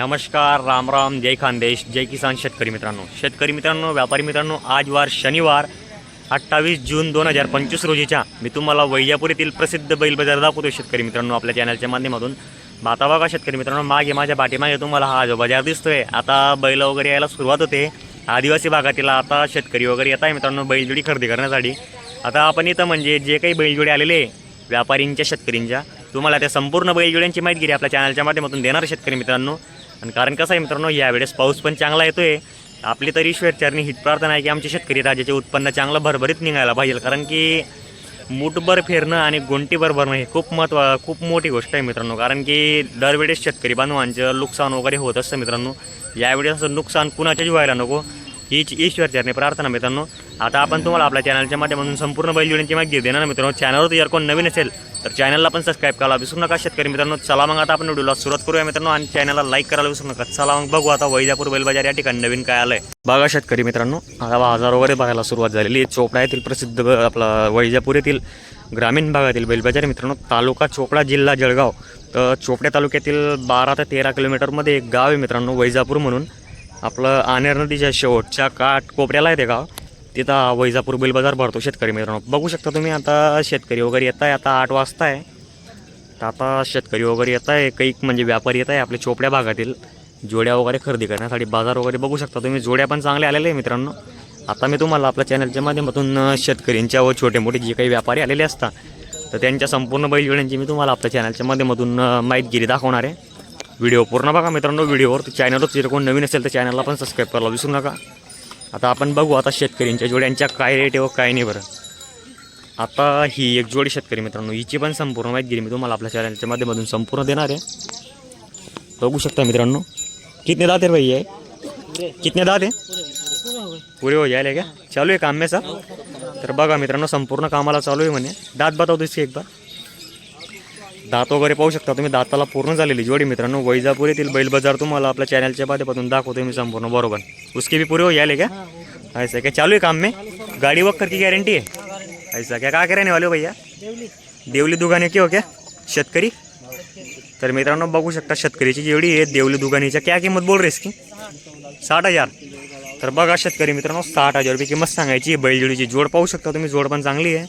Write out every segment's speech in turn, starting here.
नमस्कार राम राम जय खानदेश जय किसान शेतकरी मित्रांनो. शेतकरी मित्रांनो व्यापारी मित्रांनो आज वार शनिवार अठ्ठावीस जून दोन हजार पंचवीस रोजीच्या. मी तुम्हाला वैजापूर येथील प्रसिद्ध बैल बाजार दाखवतो शेतकरी मित्रांनो आपल्या चॅनलच्या माध्यमातून. आता बघा शेतकरी मित्रांनो मागे माझ्या पाठीमागे तुम्हाला हा जो बाजार दिसतोय आता बैल वगैरे यायला सुरुवात होते. आदिवासी भागातील आता शेतकरी वगैरे येत आहे मित्रांनो बैलजोडी खरेदी करण्यासाठी. आता आपण इथं म्हणजे जे काही बैलजोडी आलेले व्यापारींच्या शेतकरींच्या तुम्हाला त्या संपूर्ण बैलजोड्यांची माहिती आपल्या चॅनलच्या माध्यमातून देणार शेतकरी मित्रांनो. आणि कारण कसं आहे मित्रांनो यावेळेस पाऊस पण चांगला येतोय. आपली तरी ईश्वरचरणी हित प्रार्थना आहे की आमचे शेतकरी राजाचे उत्पन्न चांगलं भरभरीत निघायला पाहिजे. कारण की मूठभर फिरणं आणि गोंटीभर भरणं हे खूप महत्त्व खूप मोठी गोष्ट आहे मित्रांनो. कारण की दरवेळेस शेतकरी बांधवांचं नुकसान वगैरे होत असतं मित्रांनो. यावेळेस असं नुकसान कुणाच्याच व्हायला नको. हीच ईश्वरचरणी प्रार्थना मित्रांनो. आता आपण तुम्हाला आपल्या चॅनलच्या माध्यमातून संपूर्ण बैलजोडींची माहिती देणार मित्रांनो. चॅनलवर जर कोण नवीन असेल तर चॅनलला पण सबस्क्राईब करायला विसरू नका. शेतकरी मित्रांनो चला मग आता आपण व्हिडिओला सुरुवात करूया मित्रांनो आणि चॅनलला लाईक करायला विसरू नका. चला मग बघू आता वैजापूर बैलबाजार या ठिकाणी नवीन काय आलंय. बघा शेतकरी मित्रांनो आता बाजार वगैरे बघायला सुरुवात झालेली आहे. चोपडा येथील प्रसिद्ध आपला वैजापूर येथील ग्रामीण भागातील बैलबाजार मित्रांनो. तालुका चोपडा जिल्हा जळगाव. तर चोपड्या तालुक्यातील बारा ते तेरा किलोमीटरमध्ये एक गाव आहे मित्रांनो वैजापूर म्हणून. आपलं आनेर नदीच्या शेवटच्या काठ कोपऱ्याला आहे ते गाव. तिथं वैजापूर बैल बाजार भरतो शेतकरी मित्रांनो. बघू शकता तुम्ही आता शेतकरी वगैरे येत आहे आता आठ वाजता आहे. तर आता शेतकरी वगैरे येत आहे काही म्हणजे व्यापारी येत आहे आपल्या चोपड्या भागातील. जोड्या वगैरे खरेदी करण्यासाठी बाजार वगैरे बघू शकता तुम्ही. जोड्या पण चांगल्या आलेले आहे मित्रांनो. आता मी तुम्हाला आपल्या चॅनलच्या माध्यमातून शेतकऱ्यांच्या व छोटे मोठे जे काही व्यापारी आलेले असतात तर त्यांच्या संपूर्ण बैलजोड्यांची मी तुम्हाला आपल्या चॅनलच्या माध्यमातून माहितगिरी दाखवणार आहे. व्हिडिओ पूर्ण बघा मित्रांनो. व्हिडिओवर चॅनलवर जर कोण नवीन असेल तर चॅनलला पण सबस्क्राईब करायला विसरू नका. आता आपण बघू आता शेतकऱ्यांच्या जोड्यांच्या काय रेट आहे व काय नाही बरं. आता ही एक जोडी शेतकरी मित्रांनो हिची पण संपूर्ण माहिती मी तुम्हाला आपल्या चॅनलच्या माध्यमातून संपूर्ण देणार आहे. बघू शकता मित्रांनो कितने दात आहे भाई आहे कितने दात? आहे पुरे हो जायला का? चालू आहे काम तर बघा मित्रांनो संपूर्ण कामाला चालू आहे म्हणे. दात बतावतो इसकी एक बार दात वगैरे पाहू शकता. तुम्ही दाताला पूर्ण झालेली जोडी मित्रांनो. वैजापूर येथील बैल बाजार तुम्हाला आपल्या चॅनलच्या माध्यमातून दाखवतो मी संपूर्ण. बरोबर. उसके भी पूरे हो याले क्या ऐसा क्या चालू है काम में? गाड़ी वक्कर की गॅरंटी आहे? ऐसा क्या काय कराने वाले हो भैया? देवली दुकाने की हो क्या? शेतकरी? तर मित्रांनो बघू शकता शेतकरीची जेवढी आहे देवली दुकानीच्या क्या किंमत बोल रेस इसकी? साठ हजार. तर बघा शेतकरी मित्रांनो साठ हजार रुपये किंमत सांगायची बैलजोडीची जोड पाहू शकता तुम्ही. जोड पण चांगली आहे.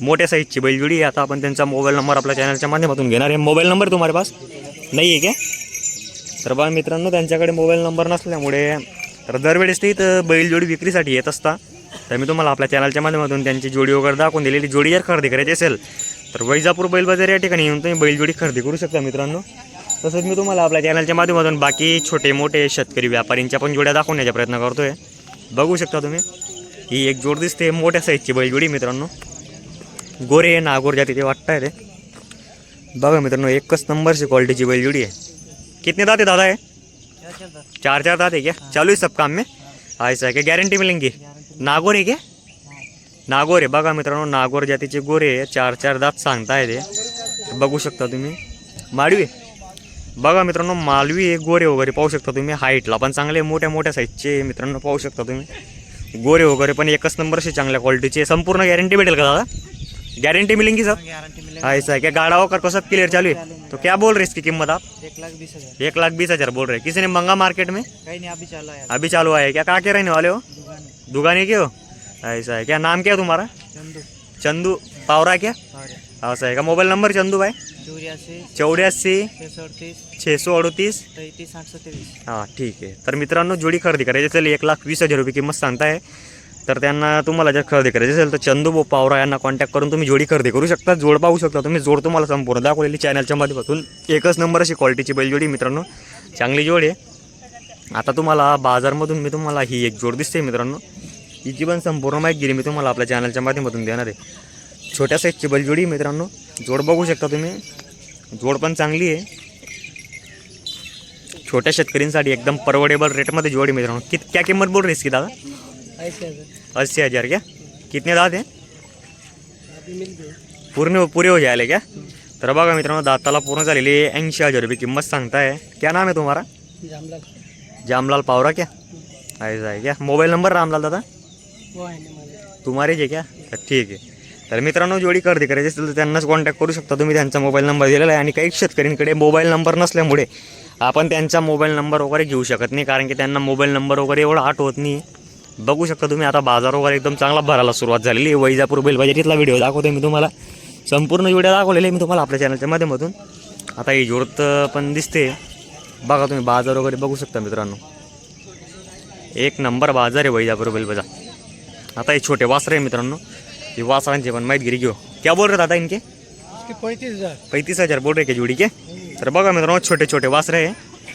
मोठ्या साईजची बैलजोडी आहे. आता आपण त्यांचा मोबाईल नंबर आपल्या चॅनलच्या माध्यमातून घेणार आहे. मोबाईल नंबर तुम्हाला पास नाही आहे का तर बा मित्रांनो त्यांच्याकडे मोबाईल नंबर नसल्यामुळे तर दरवेळेस ते इथं बैलजोडी विक्रीसाठी येत असता तर मी तुम्हाला आपल्या चॅनलच्या माध्यमातून त्यांची जोडी वगैरे दाखवून दिलेली. जोडी जर खरेदी करायची असेल तर वैजापूर बैल बाजार या ठिकाणी येऊन तुम्ही बैलजोडी खरेदी करू शकता मित्रांनो. तसंच मी तुम्हाला आपल्या चॅनलच्या माध्यमातून बाकी छोटे मोठे शेतकरी व्यापारींच्या पण जोड्या दाखवण्याचा प्रयत्न करतोय. बघू शकता तुम्ही. ही एक जोड दिसते मोठ्या साईजची बैलजोडी मित्रांनो. गोरे नागोर जाती ते वाटताय ते बघा मित्रांनो एकच नंबरची क्वालिटीची बैलजोडी आहे. कितने दाते दादा आहे चार चार दाते क्या? चालू आहे सब काम में? ऐसा आहे क्या गॅरंटी मिळेंगी नागोर आहे क्या? नागोर आहे. बघा मित्रांनो नागोर जातीचे गोरे आहे. चार चार दात सांगताय ते बघू शकता तुम्ही. माडवी बघा मित्रांनो मालवी आहे. गोरे वगैरे पाहू शकता तुम्ही. हाईटला पण चांगले मोठ्या मोठ्या साईजचे मित्रांनो पाहू शकता तुम्ही. गोरे वगैरे पण एकच नंबरशी चांगल्या क्वालिटीचे संपूर्ण गॅरंटी भेटेल का दादा? गॅरंटी मिलेंगी सर गारंटी मिलेगा। ऐसा है क्या? गाड़ा होकर को सब क्लियर चालू है? तो क्या बोल रहे इसकी कीमत आप? एक लाख बीस हज़ार। एक लाख बीस हज़ार बोल रहे किसी ने मंगा मार्केट में? कहीं नहीं अभी चालू है अभी चालू है क्या? कहाँ के रहने वाले हो? दुकान के हो ऐसा है क्या? नाम क्या तुम्हारा? चंदू। चंदू। पावरा क्या? ऐसा है क्या? मोबाइल नंबर चंदू भाई? चौरासी। चौऱ्याऐंशी छः सौ अड़तीस। हाँ ठीक आहे तर मित्रांनो जोडी खरेदी करायची असेल एक लाख वीस हज़ार रुपये किंमत सांगताय तर त्यांना तुम्हाला जर खरेदी करायची असेल तर चंदूबो पावरा यांना कॉन्टॅक्ट करून तुम्ही जोडी खरेदी करू शकता. जोड पाहू शकता तुम्ही. जोड तुम्हाला संपूर्ण दाखवलेली चॅनलच्या माध्यमातून. एकच नंबर अशी क्वालिटीची बैलजोडी मित्रांनो. चांगली जोड आहे. आता तुम्हाला बाजारमधून मी तुम्हाला ही एक जोड दिसते मित्रांनो. हिची पण संपूर्ण माहिती मी तुम्हाला आपल्या चॅनलच्या माध्यमातून देणार आहे. छोट्या साईजची बैलजोडी मित्रांनो. जोड बघू शकता तुम्ही. जोड पण चांगली आहे. छोट्या शेतकऱ्यांसाठी एकदम परवडेबल रेटमध्ये जोडी मित्रांनो. कित क्या किंमत बोल रेस की दादा? हजार अस्सी हज़ार क्या? कितने दात हैं? पूर्ण पुरे हो जायले क्या? तर बघा मित्रांनो दाताला पूर्ण झालेली ऐंशी हजार रुपये किंमत सांगताय. क्या नाम है तुम्हारा जामला जामलाल पावरा क्या? ऐसा है क्या? मोबाईल नंबर रामलाल दादा? है तुम्हारेच आहे क्या? तर ठीक आहे. तर मित्रांनो जोडी खरेदी करायची असेल तर त्यांनाच कॉन्टॅक्ट करू शकता तुम्ही. त्यांचा मोबाईल नंबर दिलेला आहे आणि काही शेतकऱ्यांकडे मोबाईल नंबर नसल्यामुळे आपण त्यांचा मोबाईल नंबर वगैरे घेऊ शकत नाही कारण की त्यांना मोबाईल नंबर वगैरे एवढा आठवत नाही. बघू शकता तुम्ही आता बाजार वगैरे एकदम चांगला भरायला सुरुवात झालेली आहे. वैजापूर बेलबाजार इथला व्हिडिओ दाखवतोय मी तुम्हाला. संपूर्ण व्हिडिओ दाखवलेले आहे मी तुम्हाला आपल्या चॅनलच्या माध्यमातून. आता ही जोडत पण दिसते. बघा तुम्ही बाजार वगैरे बघू शकता मित्रांनो. एक नंबर बाजार आहे वैजापूर बेलबाजार. आता हे छोटे वासरे आहे मित्रांनो. हे वासरांचे पण माहीत गिरी घेऊ. क्या बोल रहे दादा इनके? पैंतीस हजार. पैंतीस हजार बोल रहे के जोड़ी के? तर बघा मित्रांनो छोटे छोटे वासरे आहे.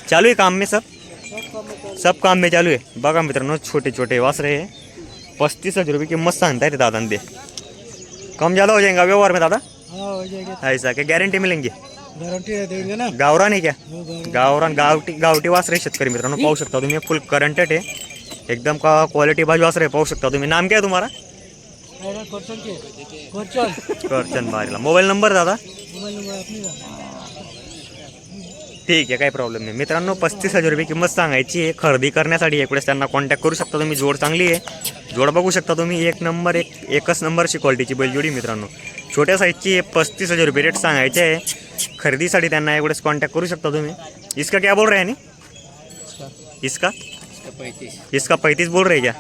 चालू आहे काम में सब सब काम में चालू आहे बघा मित्रांनो छोटे छोटे वासरे आहे पस्तीस हज़ार रुपये किंमत सांगताय ते दादा ते कम ज़्यादा हो जाएगा व्यवहार में दादा? हाँ हो ऐसा क्या गारंटी मिलेंगे? गारंटी ना। गावरान आहे क्या? हो गावरान। गावठी गावठी वासरे शेतकरी मित्रांनो पाहू शकता तुम्ही फुल करंटेड आहे एकदम का क्वालिटी बाजू वासरे पाहू शकता तुम्ही। नाम काय तुम्हाला के करचंद बारीला मोबाईल नंबर दादा? ठीक आहे काही प्रॉब्लेम नाही. मित्रांनो पस्तीस हजार रुपये किंमत सांगायची आहे. खरेदी करण्यासाठी एकवेळेस त्यांना कॉन्टॅक्ट करू शकता तुम्ही. जोड चांगली आहे. जोड बघू शकता तुम्ही. एक नंबर एक एकच नंबरची क्वालिटीची बैलजोडी मित्रांनो. छोट्या साईजची पस्तीस हजार रुपये रेट सांगायचे आहे. खरेदीसाठी त्यांना एकवेळेस कॉन्टॅक्ट करू शकता तुम्ही. इसका क्या बोल रहे हैं नी इसका? इसका इसका पैंतीस बोल रहे क्या?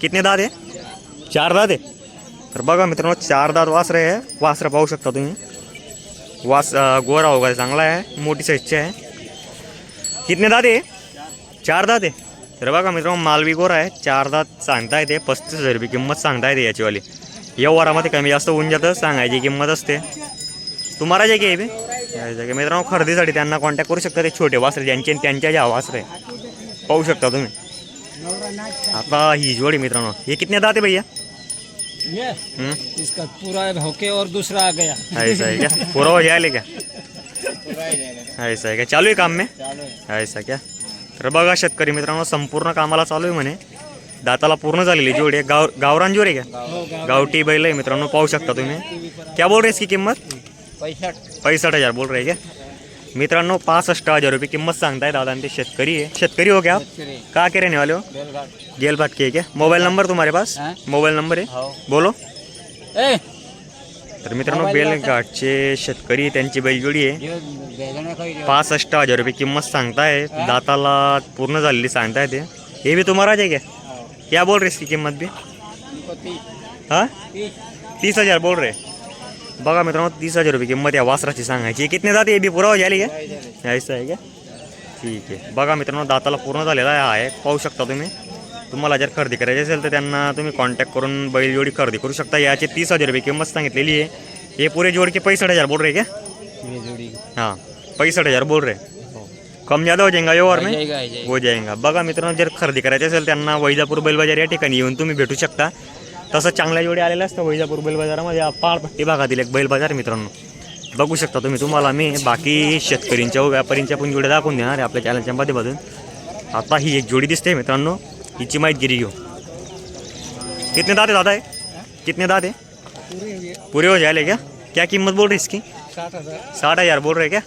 कितने दात आहे चार दात आहे तर बघा मित्रांनो चार दात वासरे आहे वासरं पाहू शकता तुम्ही. वास गोरा वगैरे चांगला आहे. मोठी साईजचे आहे. कितने दात आहे चार दात आहे तर बघा मित्रांनो मालवी गोरा आहे चार दात सांगता येते पस्तीस हजार रुपये किंमत सांगता येते याचीवाली व्यवहारामध्ये कमी जास्त होऊन जातं सांगायची किंमत असते। तुम्हाला जे काही की मित्रांनो खरेदीसाठी त्यांना कॉन्टॅक्ट करू शकता ते छोटे वासरे ज्यांचे त्यांच्या ज्या वासरे पाहू शकता तुम्ही. आता ही जोडी मित्रांनो हे कितने दात आहे भैया? इसका पूरा होके और दूसरा आ गया। ऐसा है क्या? पूरा हो जाएगा क्या? ऐसा है क्या चालू आहे काम में? ऐसा क्या? तर बघा शेतकरी मित्रांनो संपूर्ण कामाला चालू आहे म्हणे. दाताला पूर्ण झालेली जोडी आहे. गाव गावरान जोडी आहे का? हो गावठी बैल आहे मित्रांनो पाहू शकता तुम्ही. क्या बोल रहे इसकी किंमत? पैंसठ. हज़ार बोल रहे क्या? मित्रांनो पासष्ट हज़ार रुपये किंमत सांगताय दादा ते शेतकरी आहे. शेतकरी हो क्या आप? कहाँ के रहने वाले हो? बेलघाट. गेलभाट के क्या? मोबाइल नंबर तुम्हारे पास? हाँ? मोबाइल नंबर है. बोलो. ए तर मित्रांनो बेलघाटचे शेतकरी त्यांची बैलजोडी आहे. पासष्ट हजार रुपये किंमत सांगताय. दाताला पूर्ण झालेली सांगताय ते. हे बी तुम्हाला आहे क्या क्या बोल रेस इसकी किंमत भी हां? तीस हजार बोल रहे. बघा मित्रांनो तीस हजार रुपये किंमत या वासराची सांगायची. कितने जाते हे बी पुरा झाली का? ऐसा आहे का? ठीक आहे. बघा मित्रांनो दाताला पूर्ण झालेला आहे. पाहू शकता तुम्ही. तुम्हाला जर खरेदी करायची असेल तर त्यांना तुम्ही कॉन्टॅक्ट करून बैलजोडी खरेदी करू शकता. याची तीस हजार रुपये किंमत सांगितलेली आहे. हे पुरे जोड के पैंसठ हजार बोल रहे क्या जोड़ी. हाँ पैंसठ हजार बोल रहे कम ज़्यादा हो जाएगा व्यवहार में जाएगा जाएगा हो जाएगा बघा मित्रांनो जर खरेदी करायची असेल त्यांना वैजापूर बैल बाजार या ठिकाणी येऊन तुम्ही भेटू शकता. तसं चांगल्या जोडी आलेल्या असतं वैजापूर बैल बाजारामध्ये हा पाळपट्टी भागातील एक बैल बाजार मित्रांनो. बघू शकता तुम्ही तुम्हाला मी बाकी शेतकरींच्या व्यापारींच्या पण जोड्या दाखवून देणार आहे आपल्या चॅनलच्या माध्यमातून. आता ही एक जोडी दिसते मित्रांनो. हिची माहितगिरी घेऊ कितने दाते दादा है कितने दाते पूरे हो जाएँगे क्या? क्या कीमत बोल रही इसकी? साठ हज़ार बोल रहे क्या?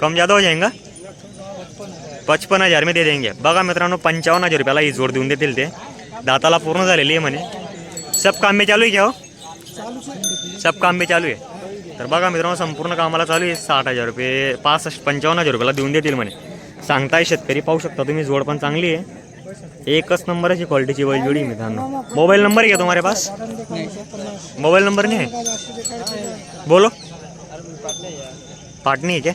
कम ज़्यादा हो जाएगा? पचपन हज़ार में दे देंगे। बघा मित्रांनो पंचावन्न हज़ार रुपयाला ही जोड देऊन देतील ते दाताला पूर्ण झालेली आहे म्हणे सब काम में चालू आहे क्या हो? सब काम में चालू आहे तर बघा मित्रांनो, संपूर्ण कामाला चालू आहे। साठ हज़ार रुपये, पासष्ट, पंचावन्न हज़ार रुपयाला देऊन देतील म्हणे सांगताय शेतकरी, पाहू शकता तुम्ही, जोड पण चांगली एकच नंबरची क्वालिटीची बैल जोडी आहे मित्रांनो. मोबाईल नंबर आहे का तुम्हारे पास. मोबाईल नंबर नाही आहे? बोलो. पाटणी आहे क्या?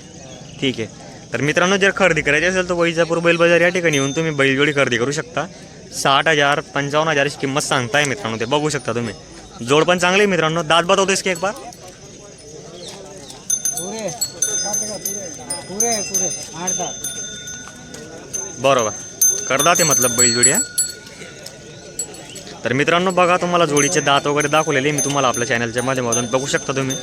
ठीक आहे. तर मित्रांनो जर खरेदी करायची असेल तर वैजापूर बैल बाजार या ठिकाणी येऊन तुम्ही बैलजोडी खरेदी करू शकता. साठ हजार पंचावन्न हजाराची किंमत सांगताय मित्रांनो ते. बघू शकता तुम्ही. जोड पण चांगली आहे मित्रांनो. दात बात होतेस की एक बार बरोबर. करदाते मतलब बैलजोडी आहे तर मित्रांनो बघा तुम्हाला जोडीचे दात वगैरे दाखवलेले मी तुम्हाला आपल्या चॅनलच्या माध्यमातून. बघू शकता तुम्ही.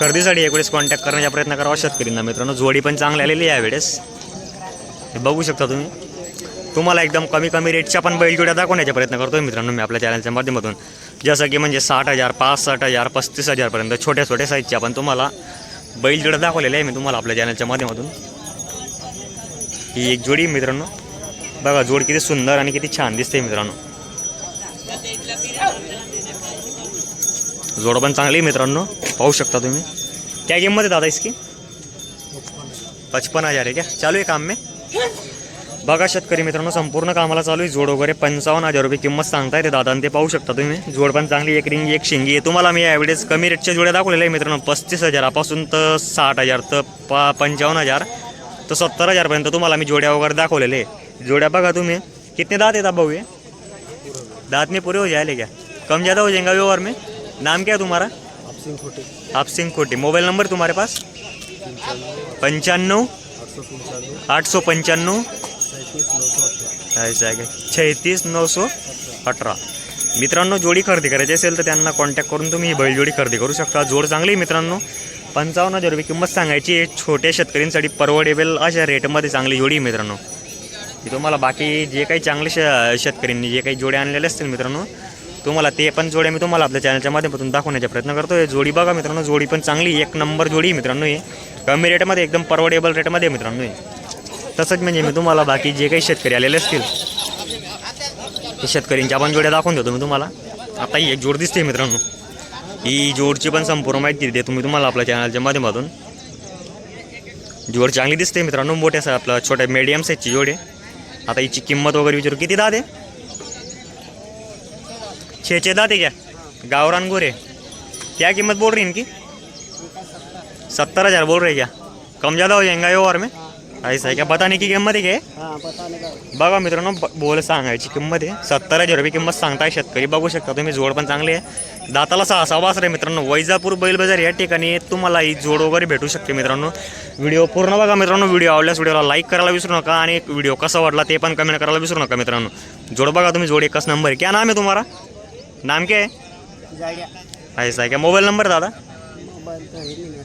खरेदीसाठी यावेळेस कॉन्टॅक्ट करण्याचा प्रयत्न करावा शेतकरींना मित्रांनो. जोडी पण चांगली आलेली आहे यावेळेस. हे बघू शकता तुम्ही. तुम्हाला एकदम कमी कमी रेटच्या पण बैलजोड्या दाखवण्याचा प्रयत्न करतो मित्रांनो मी आपल्या चॅनलच्या माध्यमातून. जसं की म्हणजे साठ हजार पासष्ट हजार पस्तीस हजारपर्यंत छोट्या छोट्या साईजच्या पण तुम्हाला बैलजोड्या दाखवलेल्या आहे मी तुम्हाला आपल्या चॅनलच्या माध्यमातून. ही एक जोडी मित्रांनो. बघा जोड किती सुंदर आणि किती छान दिसते मित्रांनो. जोड पण चांगली आहे मित्रांनो. पाहू शकता तुम्ही. क्या किंमत आहे दादा इसकी? पचपन हजार आहे क्या? चालू आहे काम मी? बघा शेतकरी मित्रांनो संपूर्ण कामाला चालू आहे. जोड वगैरे पंचावन्न हजार रुपये किंमत सांगताय ते दादा आणि ते पाहू शकता तुम्ही. जोड पण चांगली एक रिंग एक शिंगी आहे. तुम्हाला मी यावेळेस कमी रेटच्या जोड्या दाखवलेल्या आहे मित्रांनो. पस्तीस हजारापासून तर साठ हजार तर पा पंचावन्न हजार तर सत्तर हजारपर्यंत तुम्हाला मी जोड्या वगैरे दाखवलेले आहे जोड्या बघा तुम्ही. कितने दांत आहेत भाऊ ये दांत में पूरे हो जाएंगे क्या? कम ज़्यादा हो जाएगा व्यवहार में? नाम क्या है तुम्हारा? आप सिंह कोटी मोबाइल नंबर तुम्हारे पास? पंचानवे आठ सौ पंच्याण्णव ऐसा आहे का छत्तीस नऊशे अठरा मित्रांनो जोडी खरेदी करायची असेल तर त्यांना कॉन्टॅक्ट करून तुम्ही ही बैलजोडी खरेदी करू शकता. जोड चांगली मित्रांनो. पंचावन्न हजार रुपये किंमत सांगायची. छोट्या शेतकऱ्यांसाठी परवडेबल अशा रेटमध्ये चांगली जोडी मित्रांनो. की तुम्हाला बाकी जे काही चांगले श शेतकऱ्यांनी जे काही जोडे आणलेले असतील मित्रांनो तुम्हाला ते पण जोड्या मी तुम्हाला आपल्या चॅनलच्या माध्यमातून दाखवण्याचा प्रयत्न करतोय. जोडी बघा मित्रांनो जोडी पण चांगली एक नंबर जोडी मित्रांनो आहे कमी रेटमध्ये एकदम परवडेबल रेटमध्ये मित्रांनो आहे तसंच म्हणजे मी तुम्हाला बाकी जे काही शेतकरी आलेले असतील ते शेतकऱ्यांच्या पण जोड्या दाखवून देतो मी तुम्हाला. आता ही एक जोड दिसते मित्रांनो. ही जोडची पण संपूर्ण माहिती देतो मी तुम्हाला आपल्या चॅनलच्या माध्यमातून. जोड चांगली दिसते मित्रांनो मोठ्या सा- आपलं छोट्या मीडियम साईजची जोड आहे. आता हिची किंमत वगैरे विचारू. किती दादे छे छे दादे क्या? गावरान गोरे. क्या कीमत बोल रही इनकी? सत्तर हज़ार बोल रहे क्या? कम ज़्यादा हो जाएगा, ये और में? ऐसा है क्या? बताने की किंमत आहे काय? हां का। बघा मित्रांनो बोल सांगायची किंमत आहे. सत्तर हजार रुपये किंमत सांगताय शेतकरी. बघू शकता तुम्ही जोड पण चांगली आहे. दाताला सहा सहा वासर आहे मित्रांनो. वैजापूर बैल बाजार या ठिकाणी तुम्हाला ही जोड वगैरे भेटू शकते मित्रांनो. व्हिडिओ पूर्ण बघा मित्रांनो. व्हिडिओ आवडल्यास व्हिडिओला लाईक करायला विसरू नका आणि व्हिडिओ कसा वाटला ते पण कमेंट करायला विसरू नका मित्रांनो. जोड बघा तुम्ही जोड एकच नंबर आहे. क्या नाम आहे तुम्हाला? नाम क्या है जाड्या. ऐसा आहे क्या? मोबाईल नंबर दादा?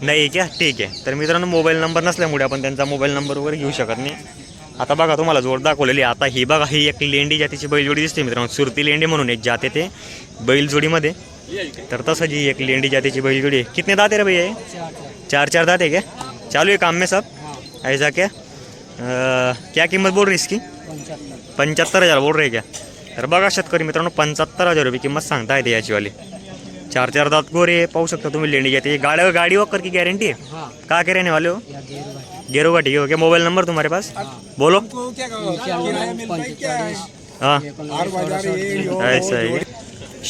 नाही क्या ठीक आहे. तर मित्रांनो मोबाईल नंबर नसल्यामुळे आपण त्यांचा मोबाईल नंबर वगैरे घेऊ शकत नाही. आता बघा तुम्हाला जोड दाखवलेली आहे. आता ही बघा ही एक लेंडी जातीची बैलजोडी दिसते मित्रांनो. सुरती लेंडी म्हणून एक जाते ते बैलजोडीमध्ये. तर तसं जी एक लेंडी जातीची बैलजोडी आहे. कितने दाते रे भैया? चार चार दाते क्या चालू है काम में सब? ऐसा क्या? क्या किंमत बोल रही इसकी? पंच्याहत्तर. हजार बोल रहे क्या? तर बघा शेतकरी मित्रांनो पंच्याहत्तर हजार रुपये किंमत सांगता येते याचीवाली. चार चार दात गोरे पाहू शकता तुम्ही लेंडी जाते गाड़ी गाड़ी वक्कर की गारंटी है. हां कहाँ के रहने वाले हो गेरू का ठीक है ओके मोबाइल नंबर तुम्हारे पास? बोलो. हाँ. ऐसा आहे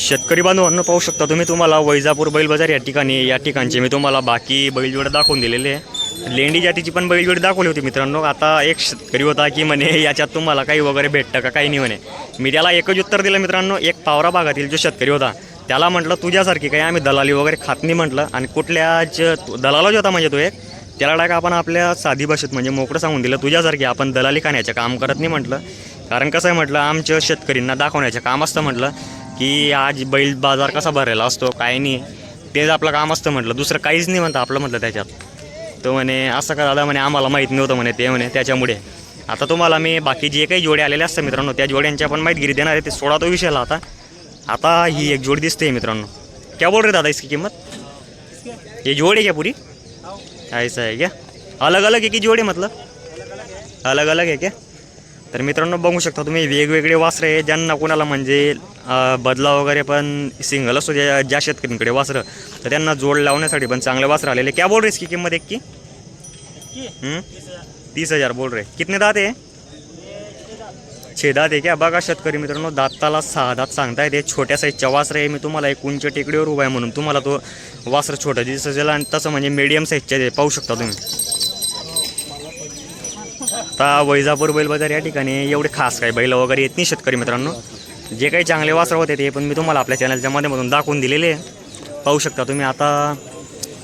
शेतकरी बांधवांनो पाहू शकता तुम्ही तुम्हाला वैजापूर बैल बाजार या ठिकाणी या ठिकाणचे मी तुम्हाला बाकी बैलजोडे दाखवून दिलेले आहे लेंडी जातीची पण बैलजोडी दाखवली होती मित्रांनो. आता एक शेतकरी होता की म्हणे याच्यात तुम्हाला काही वगैरे भेटतं का काही नाही म्हणे. मी त्याला एकच उत्तर दिलं मित्रांनो. एक पावरा भागातील जो शेतकरी होता त्याला म्हटलं तुझ्यासारखी काही आम्ही दलाली वगैरे खात नाही म्हटलं. आणि कुठल्याच दलाला होता म्हणजे तो एक. त्याला डायरेक्ट आपण आपल्या साधी भाषेत म्हणजे मोकळं सांगून दिलं तुझ्यासारखी आपण दलाली खाण्याचं काम करत नाही म्हटलं. कारण कसं आहे म्हटलं आमच्या शेतकरींना दाखवण्याचं काम असतं म्हटलं की आज बैल बाजार कसा भरलेला असतो काय नाही तेच आपलं काम असतं म्हटलं. दुसरं काहीच नाही म्हणतं आपलं म्हटलं त्याच्यात. तो म्हणे असं का दादा? म्हणे आम्हाला माहीत नव्हतं म्हणे ते म्हणे त्याच्यामुळे. आता तुम्हाला मी बाकी जे काही जोडे आलेले असतात मित्रांनो त्या जोड्यांची आपण माहितगिरी देणार आहे ते सोळा तो विषयाला आता. आता ही एक जोडी दिसते मित्रांनो. क्या बोल रहे दादा इसकी कीमत? ये जोड़ है क्या पूरी? ऐसा है क्या? अलग अलग है की जोड़ी मतलब? अलग अलग आहे क्या? तर मित्रांनो बघू शकता तुम्ही वेगवेगळे वासरं आहे ज्यांना कोणाला म्हणजे बदला वगैरे पण सिंगल असतो ज्या ज्या शेतकऱ्यांकडे वासरं तर त्यांना जोड लावण्यासाठी पण चांगले वासरं आलेले क्या बोल रहे इसकी किंमत एक की? तीस हजार बोल रहे. कितने दात आहे छेदात आहे बघा शेतकरी मित्रांनो दाताला सहा दात सांगता येते छोट्या साईजच्या वासर आहे. मी तुम्हाला एक उंच टेकडीवर उभा आहे म्हणून तुम्हाला तो वासर छोटा दिसेल आणि तसं म्हणजे मीडियम साईजच्या ते पाहू शकता तुम्ही. आता वैजापूर बैल बाजार या ठिकाणी एवढे खास काय बैल वगैरे येत नाही शेतकरी मित्रांनो. जे काही चांगले वासर होते ते पण मी तुम्हाला आपल्या चॅनलच्या माध्यमातून दाखवून दिलेले आहे. पाहू शकता तुम्ही आता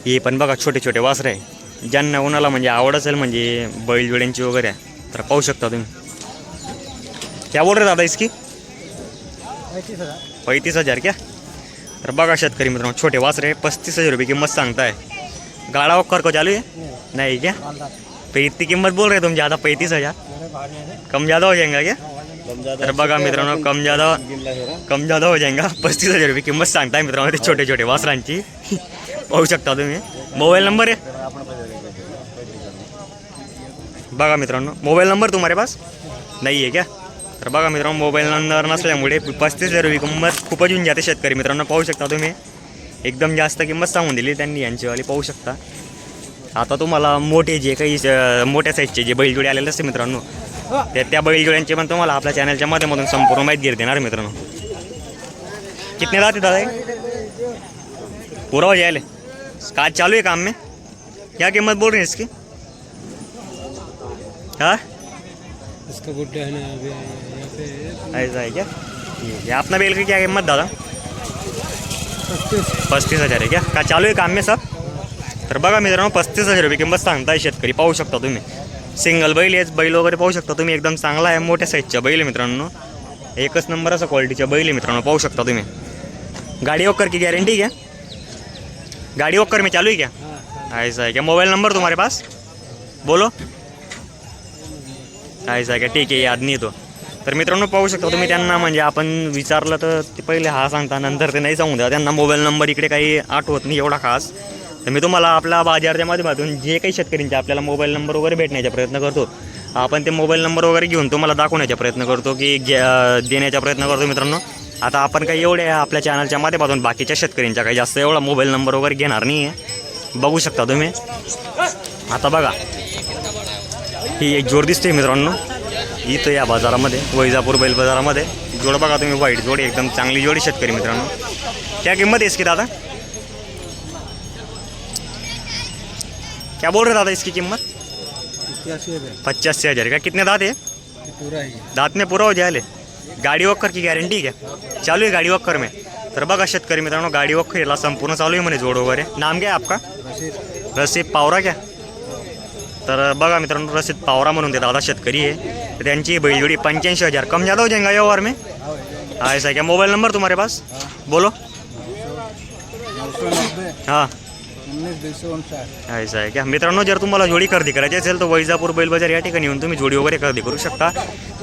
हे पण बघा छोटे छोटे वासर आहे. ज्यांना कोणाला म्हणजे आवड असेल म्हणजे बैलजोड्यांची वगैरे तर पाहू शकता तुम्ही. क्या बोल रहे दादा इसकी? पैंतीस हज़ार। क्या? तर बघा शेतकरी मित्रांनो छोटे वासरे पस्तीस हज़ार रुपये किंमत सांगताय. गाड़ा वक्कर को चालू है नाही. नहीं क्या? तो इतनी कीमत बोल रहे तुम ज़्यादा पैंतीस हज़ार? कम ज़्यादा हो जाएगा क्या? तर बघा मित्रांनो कम ज़्यादा कम ज़्यादा हो जाएगा पस्तीस हज़ार रुपये किंमत सांगताय मित्रांनो ते छोटे छोटे वासरांची. पाहू शकता तुम्ही. मोबाईल नंबर आहे? बघा मित्रांनो मोबाईल नंबर तुम्हारे पास? नाही आहे क्या? तर बघा मित्रांनो मोबाईल नंबर नसल्यामुळे पस्तीस हजार रुपये किंमत खूपच येऊन जाते शेतकरी मित्रांनो पाहू शकता तुम्ही. एकदम जास्त किंमत सांगून दिली त्यांनी यांचीवाली पाहू शकता. आता तुम्हाला मोठे जे काही मोठ्या साईजचे जे बैलजोडे आलेले असते मित्रांनो त्या त्या बैलजोड्यांचे पण तुम्हाला आपल्या चॅनलच्या माध्यमातून संपूर्ण माहिती देणार मित्रांनो. कितने राहते दादा ये? पूरा हो चालू आहे काम में क्या कीमत बोल रहे की इसकी? हाँ? इसका गुड्डा है ना अभी ऐसा है क्या? ठीक है अपना बेल की क्या कीमत दादा? पस्तीस हजार आहे क्या? का चालू आहे काम में सब? तर बघा मित्रांनो पस्तीस हजार रुपये किंमत सांगताय शेतकरी. पाहू शकता तुम्ही. सिंगल बैल आहेच बैल वगैरे पाहू शकता तुम्ही. एकदम चांगला आहे मोठ्या साईजच्या बैल मित्रांनो. एकच नंबर असं क्वालिटीच्या बैल मित्रांनो. पाहू शकता तुम्ही. गाड़ी वक्कर की गॅरंटी घ्या गाड़ी वक्कर मी चालू आहे क्या? ऐसा आहे क्या? मोबाईल नंबर तुम्हारे पास? बोलो. ऐसा आहे का ठीक आहे याद नाही तो. तर मित्रांनो पाहू शकता तुम्ही त्यांना म्हणजे आपण विचारलं तर ते पहिले हा सांगता नंतर ते नाही सांगून द्या त्यांना मोबाईल नंबर इकडे काही आठवत नाही एवढा खास. तर मी तुम्हाला आपल्या बाजारच्या माध्यमातून जे काही शेतकऱ्यांचे आपल्याला मोबाईल नंबर वगैरे भेटण्याचा प्रयत्न करतो आपण ते मोबाईल नंबर वगैरे घेऊन तुम्हाला दाखवण्याचा प्रयत्न करतो की देण्याचा प्रयत्न करतो मित्रांनो. आता आपण काही एवढे आपल्या चॅनलच्या माध्यमातून बाकीच्या शेतकऱ्यांच्या काही जास्त एवढा मोबाईल नंबर वगैरे घेणार नाही आहे बघू शकता तुम्ही. आता बघा. ही एक जोर दिसते मित्रांनो. इथं या बाजारामध्ये वैजापूर बैल बाजारामध्ये जोड बघा तुम्ही वाईट जोड आहे, एकदम चांगली जोडी शेतकरी मित्रांनो. क्या किंमत है इसकी दादा? क्या बोल रहे दादा इसकी कीमत? हज़ार. पचासी हज़ार का? कितने दांत है है ये। दांत में पूरा हो जायले गाडी वक्कर की गॅरंटी क्या? चालू आहे गाडी वक्कर में। तर बघा शेतकरी मित्रांनो गाडी वक्कर याला संपूर्ण चालू आहे म्हणे जोड वगैरे. नाम काय आहे आपका? रसीद पावरा क्या? तर बघा मित्रांनो रसीद पावरा म्हणून ते दादा शेतकरी आहे. तर त्यांची जोडी पंच्याऐंशी हजार. कम ज़्यादा हो जाएगा व्यवहार में? हाँ ऐसा क्या? मोबाइल नंबर तुम्हारे पास? बोलो. हां. ऐसा आहे क्या? मित्रांनो जर तुम्हाला जोडी खरेदी करायची असेल तर वैजापूर बैल बाजार या ठिकाणी येऊन तुम्ही जोडी वगैरे खरेदी करू शकता.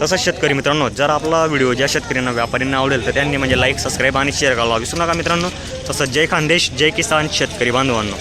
तसंच शेतकरी मित्रांनो जर आपला व्हिडिओ ज्या शेतकऱ्यांना व्यापाऱ्यांना आवडेल तर त्यांनी म्हणजे लाईक सबस्क्राईब आणि शेअर करावा विसरू नका मित्रांनो. तसंच जय खानदेश जय किसान शेतकरी बांधवांनो.